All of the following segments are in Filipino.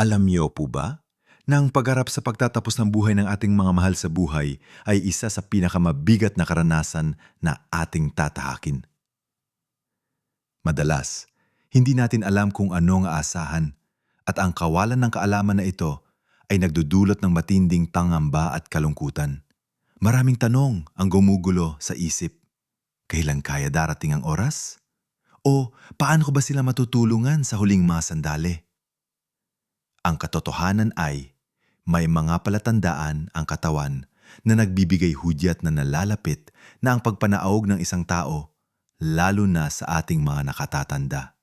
Alam niyo po ba na ang pagharap sa pagtatapos ng buhay ng ating mga mahal sa buhay ay isa sa pinakamabigat na karanasan na ating tatahakin? Madalas, hindi natin alam kung ano ang aasahan at ang kawalan ng kaalaman na ito ay nagdudulot ng matinding tangamba at kalungkutan. Maraming tanong ang gumugulo sa isip. Kailan kaya darating ang oras? O paano ko ba sila matutulungan sa huling mga sandali? Ang katotohanan ay may mga palatandaan ang katawan na nagbibigay hudyat na nalalapit na ang pagpanaog ng isang tao, lalo na sa ating mga nakatatanda.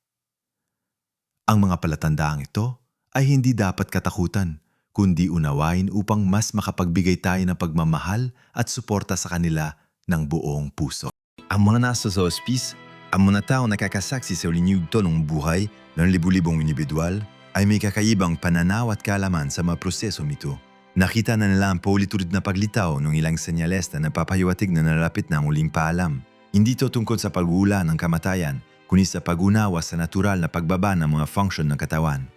Ang mga palatandaang ito ay hindi dapat katakutan, kundi unawain upang mas makapagbigay tayo ng pagmamahal at suporta sa kanila ng buong puso. Ang mga nasa sa hospice, ang mga tao nakakasaksi sa ulinyugto ng buhay ng libu-libong individual ay may kakaibang pananaw at kalaman sa mga proseso nito. Nakita na nila ang paulit-ulit na paglitaw ng ilang senyales na napapahiwatig na narapit na ang uling paalam. Hindi ito tungkol sa pag-uula ng kamatayan, kundi sa pag-unawa sa natural na pagbaba ng mga function ng katawan.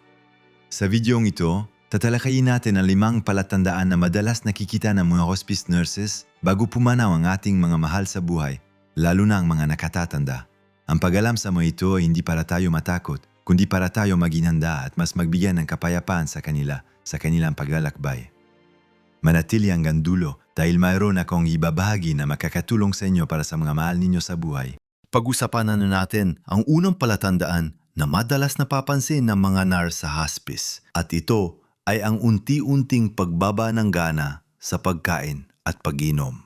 Sa videong ito, tatalakayin natin ang limang palatandaan na madalas nakikita ng mga hospice nurses bago pumanaw ang ating mga mahal sa buhay, lalo na ang mga nakatatanda. Ang pag-alam sa mga ito ay hindi para tayo matakot, kundi para tayo maging handa at mas magbigyan ng kapayapaan sa kanila sa kanilang paglalakbay. Manatili hanggang dulo dahil mayroon akong ibabahagi na makakatulong sa inyo para sa mga mahal ninyo sa buhay. Pag-usapan na natin ang unang palatandaan na madalas napapansin ng mga nurse sa hospice at ito ay ang unti-unting pagbaba ng gana sa pagkain at pag-inom.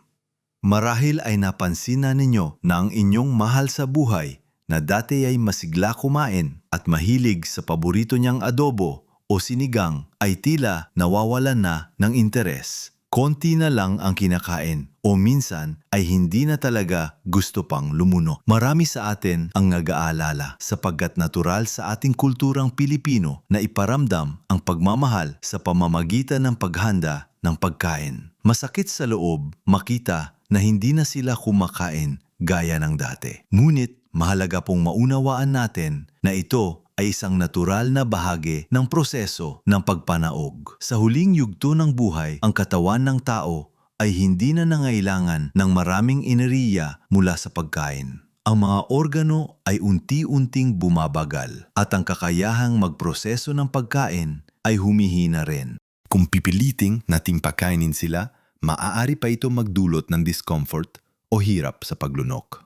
Marahil ay napansin na ninyo na ang inyong mahal sa buhay na dati ay masigla kumain at mahilig sa paborito niyang adobo o sinigang ay tila nawawalan na ng interes. Konti na lang ang kinakain o minsan ay hindi na talaga gusto pang lumuno. Marami sa atin ang nag-aalala sapagkat natural sa ating kulturang Pilipino na iparamdam ang pagmamahal sa pamamagitan ng paghanda ng pagkain. Masakit sa loob makita na hindi na sila kumakain gaya ng dati. Ngunit mahalaga pong maunawaan natin na ito ay isang natural na bahagi ng proseso ng pagpanaog. Sa huling yugto ng buhay, ang katawan ng tao ay hindi na nangailangan ng maraming enerhiya mula sa pagkain. Ang mga organo ay unti-unting bumabagal at ang kakayahang magproseso ng pagkain ay humihina rin. Kung pipiliting nating pakainin sila, maaari pa ito magdulot ng discomfort o hirap sa paglunok.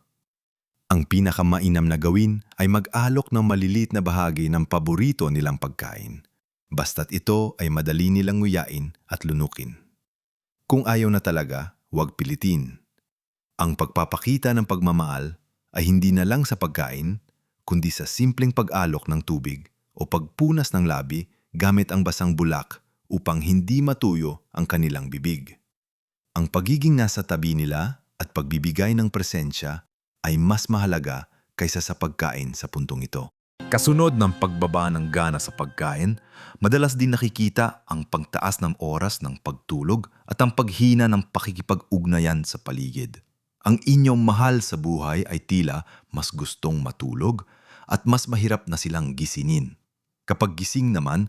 Ang pinakamainam na gawin ay mag-alok ng malilit na bahagi ng paborito nilang pagkain. Basta't ito ay madali nilang nguyain at lunukin. Kung ayaw na talaga, huwag pilitin. Ang pagpapakita ng pagmamahal ay hindi na lang sa pagkain, kundi sa simpleng pag-alok ng tubig o pagpunas ng labi gamit ang basang bulak upang hindi matuyo ang kanilang bibig. Ang pagiging nasa tabi nila at pagbibigay ng presensya ay mas mahalaga kaysa sa pagkain sa puntong ito. Kasunod ng pagbaba ng gana sa pagkain, madalas din nakikita ang pagtaas ng oras ng pagtulog at ang paghina ng pakikipag-ugnayan sa paligid. Ang inyong mahal sa buhay ay tila mas gustong matulog at mas mahirap na silang gisinin. Kapag gising naman,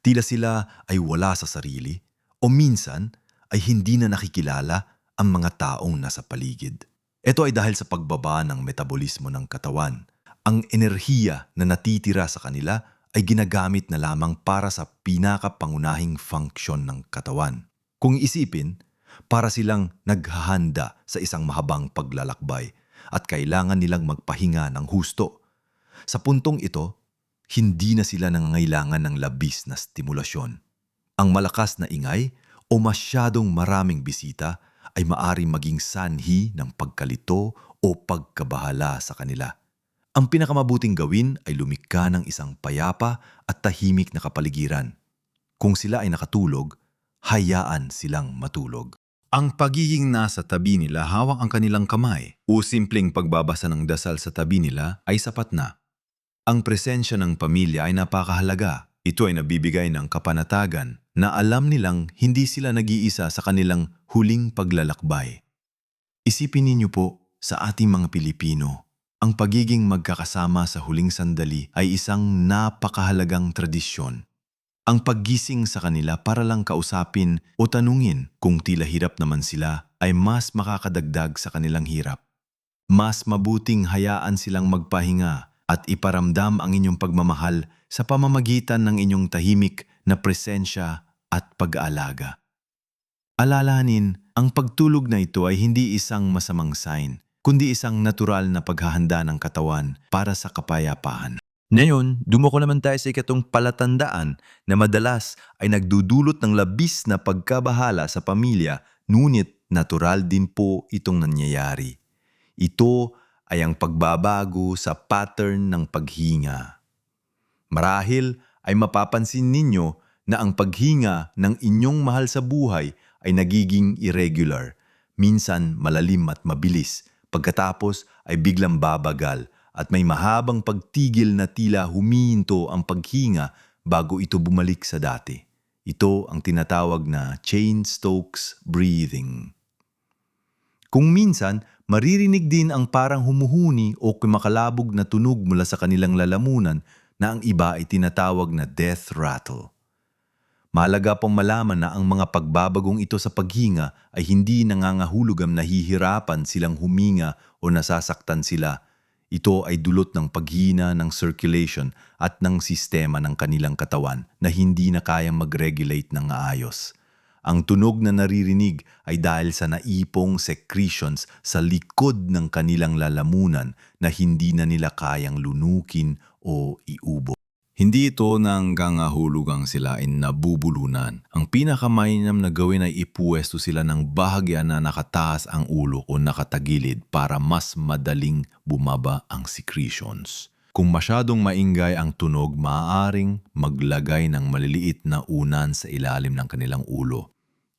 tila sila ay wala sa sarili o minsan ay hindi na nakikilala ang mga taong nasa paligid. Ito ay dahil sa pagbaba ng metabolismo ng katawan. Ang enerhiya na natitira sa kanila ay ginagamit na lamang para sa pinakapangunahing function ng katawan. Kung isipin, para silang naghahanda sa isang mahabang paglalakbay at kailangan nilang magpahinga ng husto. Sa puntong ito, hindi na sila nangangailangan ng labis na stimulasyon. Ang malakas na ingay o masyadong maraming bisita ay maaring maging sanhi ng pagkalito o pagkabahala sa kanila. Ang pinakamabuting gawin ay lumikha ng isang payapa at tahimik na kapaligiran. Kung sila ay nakatulog, hayaan silang matulog. Ang pagiging nasa tabi nila hawak ang kanilang kamay o simpleng pagbabasa ng dasal sa tabi nila ay sapat na. Ang presensya ng pamilya ay napakahalaga. Ito ay nabibigay ng kapanatagan na alam nilang hindi sila nag-iisa sa kanilang huling paglalakbay. Isipin ninyo po sa ating mga Pilipino, ang pagiging magkakasama sa huling sandali ay isang napakahalagang tradisyon. Ang paggising sa kanila para lang kausapin o tanungin kung tila hirap naman sila ay mas makakadagdag sa kanilang hirap. Mas mabuting hayaan silang magpahinga at iparamdam ang inyong pagmamahal sa pamamagitan ng inyong tahimik na presensya at pag-aalaga. Alalahanin, ang pagtulog na ito ay hindi isang masamang sign, kundi isang natural na paghahanda ng katawan para sa kapayapaan. Ngayon, dumako naman tayo sa ikatong palatandaan na madalas ay nagdudulot ng labis na pagkabahala sa pamilya, ngunit natural din po itong nangyayari. Ito ay ang pagbabago sa pattern ng paghinga. Marahil ay mapapansin ninyo na ang paghinga ng inyong mahal sa buhay ay nagiging irregular, minsan malalim at mabilis, pagkatapos ay biglang babagal at may mahabang pagtigil na tila humihinto ang paghinga bago ito bumalik sa dati. Ito ang tinatawag na Chain-Stokes breathing. Kung minsan, maririnig din ang parang humuhuni o kumakalabog na tunog mula sa kanilang lalamunan na ang iba ay tinatawag na death rattle. Malaga pong malaman na ang mga pagbabagong ito sa paghinga ay hindi nangangahulugam nahihirapan silang huminga o nasasaktan sila. Ito ay dulot ng paghina ng circulation at ng sistema ng kanilang katawan na hindi na kayang mag-regulate ng ayos. Ang tunog na naririnig ay dahil sa naipong secretions sa likod ng kanilang lalamunan na hindi na nila kayang lunukin o iubo. Hindi ito nanggangahulugang sila ay nabubulunan. Ang pinakamainam na gawin ay ipuwesto sila ng bahagya na nakataas ang ulo o nakatagilid para mas madaling bumaba ang secretions. Kung masyadong maingay ang tunog, maaaring maglagay ng maliliit na unan sa ilalim ng kanilang ulo.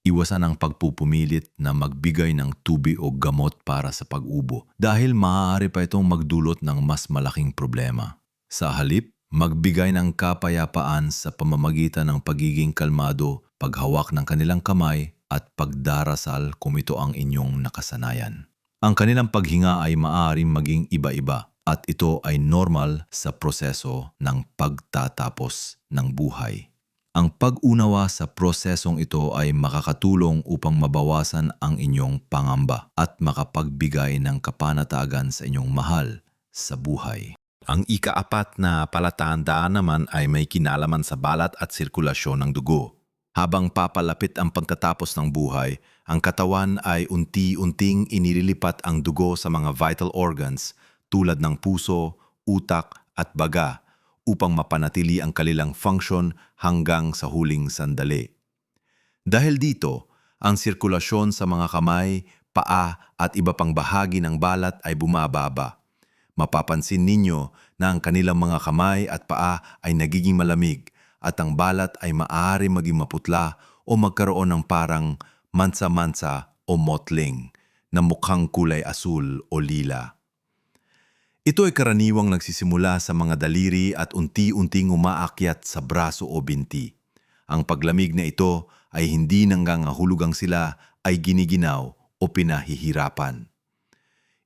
Iwasan ang pagpupumilit na magbigay ng tubi o gamot para sa pag-ubo dahil maaari pa itong magdulot ng mas malaking problema. Sa halip, magbigay ng kapayapaan sa pamamagitan ng pagiging kalmado, paghawak ng kanilang kamay at pagdarasal kung ito ang inyong nakasanayan. Ang kanilang paghinga ay maaaring maging iba-iba at ito ay normal sa proseso ng pagtatapos ng buhay. Ang pag-unawa sa prosesong ito ay makakatulong upang mabawasan ang inyong pangamba at makapagbigay ng kapanatagan sa inyong mahal sa buhay. Ang ikaapat na palatandaan naman ay may kinalaman sa balat at sirkulasyon ng dugo. Habang papalapit ang pagtatapos ng buhay, ang katawan ay unti-unting inililipat ang dugo sa mga vital organs tulad ng puso, utak at baga upang mapanatili ang kanilang function hanggang sa huling sandali. Dahil dito, ang sirkulasyon sa mga kamay, paa at iba pang bahagi ng balat ay bumababa. Mapapansin ninyo na ang kanilang mga kamay at paa ay nagiging malamig at ang balat ay maaari maging maputla o magkaroon ng parang mansa-mansa o motling na mukhang kulay asul o lila. Ito ay karaniwang nagsisimula sa mga daliri at unti-unting umaakyat sa braso o binti. Ang paglamig na ito ay hindi nanggangahulugang sila ay giniginaw o pinahihirapan.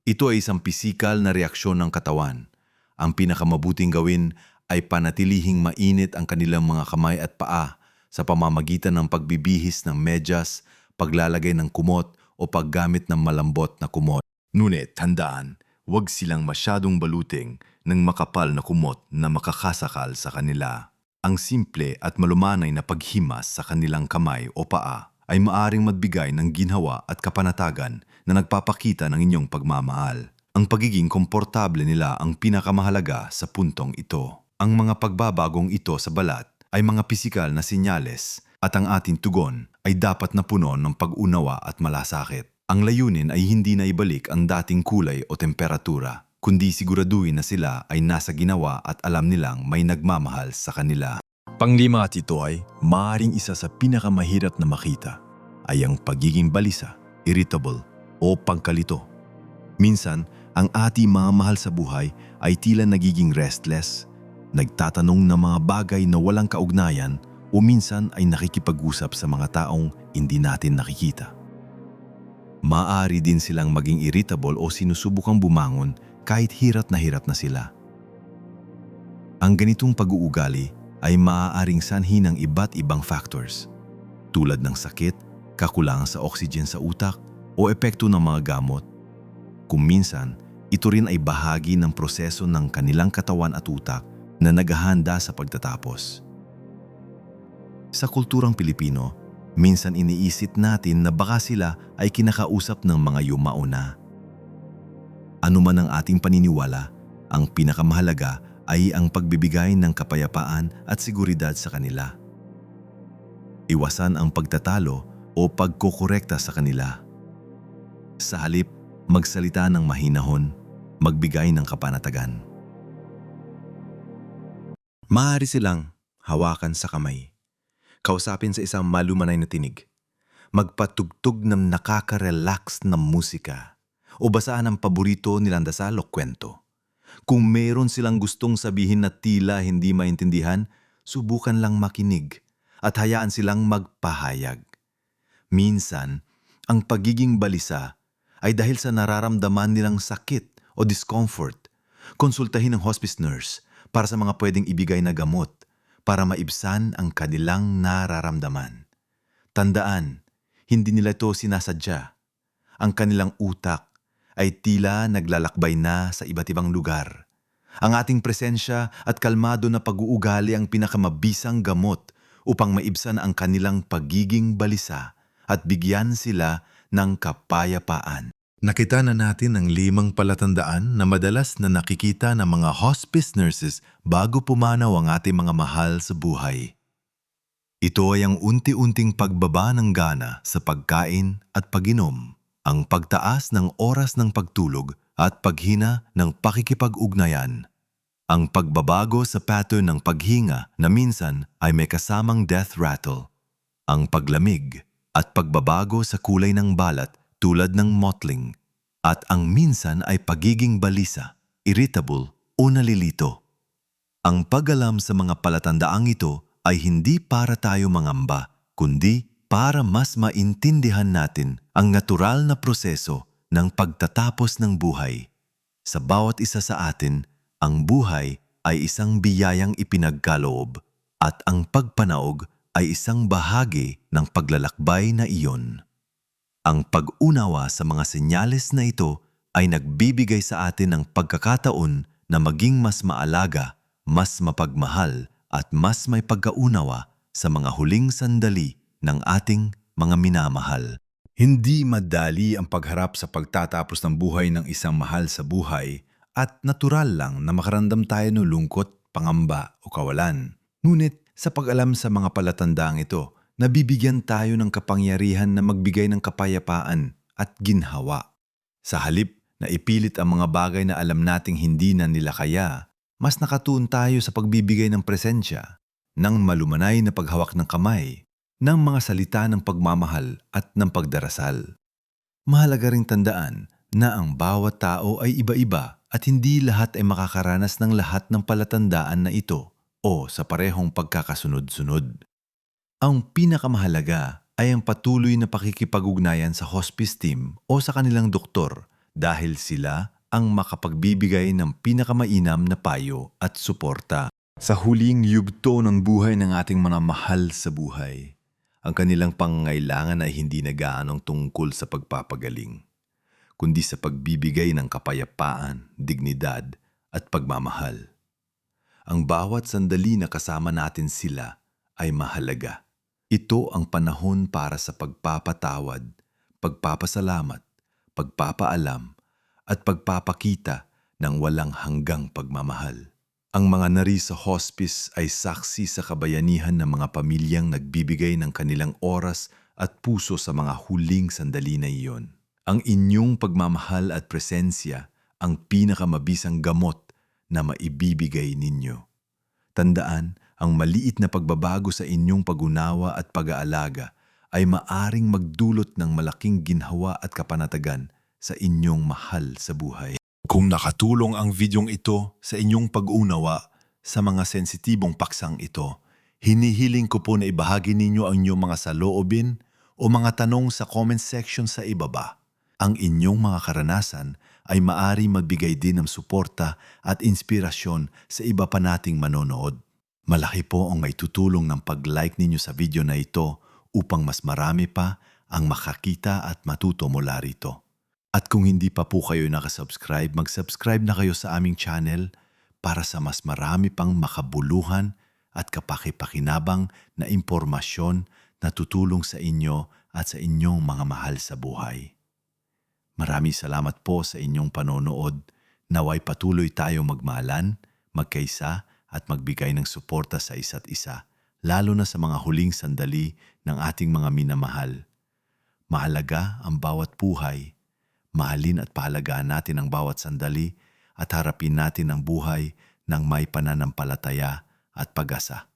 Ito ay isang pisikal na reaksyon ng katawan. Ang pinakamabuting gawin ay panatilihing mainit ang kanilang mga kamay at paa sa pamamagitan ng pagbibihis ng medyas, paglalagay ng kumot o paggamit ng malambot na kumot. Ngunit tandaan, huwag silang masyadong baluting ng makapal na kumot na makakasakal sa kanila. Ang simple at malumanay na paghimas sa kanilang kamay o paa ay maaring magbigay ng ginhawa at kapanatagan na nagpapakita ng inyong pagmamahal. Ang pagiging komportable nila ang pinakamahalaga sa puntong ito. Ang mga pagbabagong ito sa balat ay mga pisikal na sinyales at ang ating tugon ay dapat na puno ng pag-unawa at malasakit. Ang layunin ay hindi na ibalik ang dating kulay o temperatura, kundi siguraduhin na sila ay nasa ginawa at alam nilang may nagmamahal sa kanila. Panglima at ito ay maaaring isa sa pinakamahirap na makita ay ang pagiging balisa, irritable o pangkalito. Minsan, ang ating mga mahal sa buhay ay tila nagiging restless, nagtatanong ng mga bagay na walang kaugnayan o minsan ay nakikipag-usap sa mga taong hindi natin nakikita. Maaari din silang maging irritable o sinusubukang bumangon kahit hirap na hirap na sila. Ang ganitong pag-uugali ay maaaring sanhi ng iba't ibang factors tulad ng sakit, kakulangan sa oxygen sa utak o epekto ng mga gamot. Kung minsan, ito rin ay bahagi ng proseso ng kanilang katawan at utak na naghahanda sa pagtatapos. Sa kulturang Pilipino, minsan iniisip natin na baka sila ay kinakausap ng mga yumao na. Ano man ang ating paniniwala, ang pinakamahalaga ay ang pagbibigay ng kapayapaan at seguridad sa kanila. Iwasan ang pagtatalo o pagkokorekta sa kanila. Sa halip, magsalita ng mahinahon, magbigay ng kapanatagan. Maaari silang hawakan sa kamay, kausapin sa isang malumanay na tinig, magpatugtog ng nakaka-relax na musika, o basahan ang paborito nilang dasal o kwento. Kung meron silang gustong sabihin na tila hindi maintindihan, subukan lang makinig at hayaan silang magpahayag. Minsan, ang pagiging balisa ay dahil sa nararamdaman nilang sakit o discomfort. Konsultahin ng hospice nurse para sa mga pwedeng ibigay na gamot para maibsan ang kanilang nararamdaman. Tandaan, hindi nila ito sinasadya. Ang kanilang utak ay tila naglalakbay na sa iba't ibang lugar. Ang ating presensya at kalmado na pag-uugali ang pinakamabisang gamot upang maibsan ang kanilang pagiging balisa at bigyan sila ng kapayapaan. Nakita na natin ang limang palatandaan na madalas na nakikita ng mga hospice nurses bago pumanaw ang ating mga mahal sa buhay. Ito ay ang unti-unting pagbaba ng gana sa pagkain at paginom, ang pagtaas ng oras ng pagtulog at paghina ng pakikipag-ugnayan, ang pagbabago sa pattern ng paghinga na minsan ay may kasamang death rattle, ang paglamig at pagbabago sa kulay ng balat tulad ng mottling, at ang minsan ay pagiging balisa, irritable o nalilito. Ang pag-alam sa mga palatandaang ito ay hindi para tayo mangamba, kundi para mas maintindihan natin ang natural na proseso ng pagtatapos ng buhay. Sa bawat isa sa atin, ang buhay ay isang biyayang ipinagkaloob at ang pagpanaog ay isang bahagi ng paglalakbay na iyon. Ang pag-unawa sa mga senyales na ito ay nagbibigay sa atin ng pagkakataon na maging mas maalaga, mas mapagmahal at mas may pagkaunawa sa mga huling sandali ng ating mga minamahal. Hindi madali ang pagharap sa pagtatapos ng buhay ng isang mahal sa buhay at natural lang na makaramdam tayo ng lungkot, pangamba o kawalan. Ngunit sa pag-alam sa mga palatandaang ito, nabibigyan tayo ng kapangyarihan na magbigay ng kapayapaan at ginhawa. Sa halip na ipilit ang mga bagay na alam nating hindi na nila kaya, mas nakatuon tayo sa pagbibigay ng presensya, ng malumanay na paghawak ng kamay, ng mga salita ng pagmamahal at ng pagdarasal. Mahalaga ring tandaan na ang bawat tao ay iba-iba at hindi lahat ay makakaranas ng lahat ng palatandaan na ito o sa parehong pagkakasunod-sunod. Ang pinakamahalaga ay ang patuloy na pakikipag-ugnayan sa hospice team o sa kanilang doktor dahil sila ang makapagbibigay ng pinakamainam na payo at suporta. Sa huling yugto ng buhay ng ating mga mahal sa buhay, ang kanilang pangangailangan ay hindi na gaanong tungkol sa pagpapagaling, kundi sa pagbibigay ng kapayapaan, dignidad at pagmamahal. Ang bawat sandali na kasama natin sila ay mahalaga. Ito ang panahon para sa pagpapatawad, pagpapasalamat, pagpapaalam, at pagpapakita ng walang hanggang pagmamahal. Ang mga nari sa hospice ay saksi sa kabayanihan ng mga pamilyang nagbibigay ng kanilang oras at puso sa mga huling sandali na iyon. Ang inyong pagmamahal at presensya ang pinakamabisang gamot na maibibigay ninyo. Tandaan, ang maliit na pagbabago sa inyong pagunawa at pag-aalaga ay maaring magdulot ng malaking ginhawa at kapanatagan sa inyong mahal sa buhay. Kung nakatulong ang videong ito sa inyong pag-unawa sa mga sensitibong paksang ito, hinihiling ko po na ibahagi ninyo ang inyong mga saloobin o mga tanong sa comment section sa ibaba. Ang inyong mga karanasan ay maari magbigay din ng suporta at inspirasyon sa iba pa nating manonood. Malaki po ang may tutulong ng pag-like ninyo sa video na ito upang mas marami pa ang makakita at matuto mula rito. At kung hindi pa po kayo nakasubscribe, mag-subscribe na kayo sa aming channel para sa mas marami pang makabuluhan at kapakipakinabang na impormasyon na tutulong sa inyo at sa inyong mga mahal sa buhay. Maraming salamat po sa inyong panonood. Naway patuloy tayo magmahalan, magkaisa at magbigay ng suporta sa isa't isa, lalo na sa mga huling sandali ng ating mga minamahal. Mahalaga ang bawat buhay. Mahalin at pahalagaan natin ang bawat sandali at harapin natin ang buhay ng may pananampalataya at pag-asa.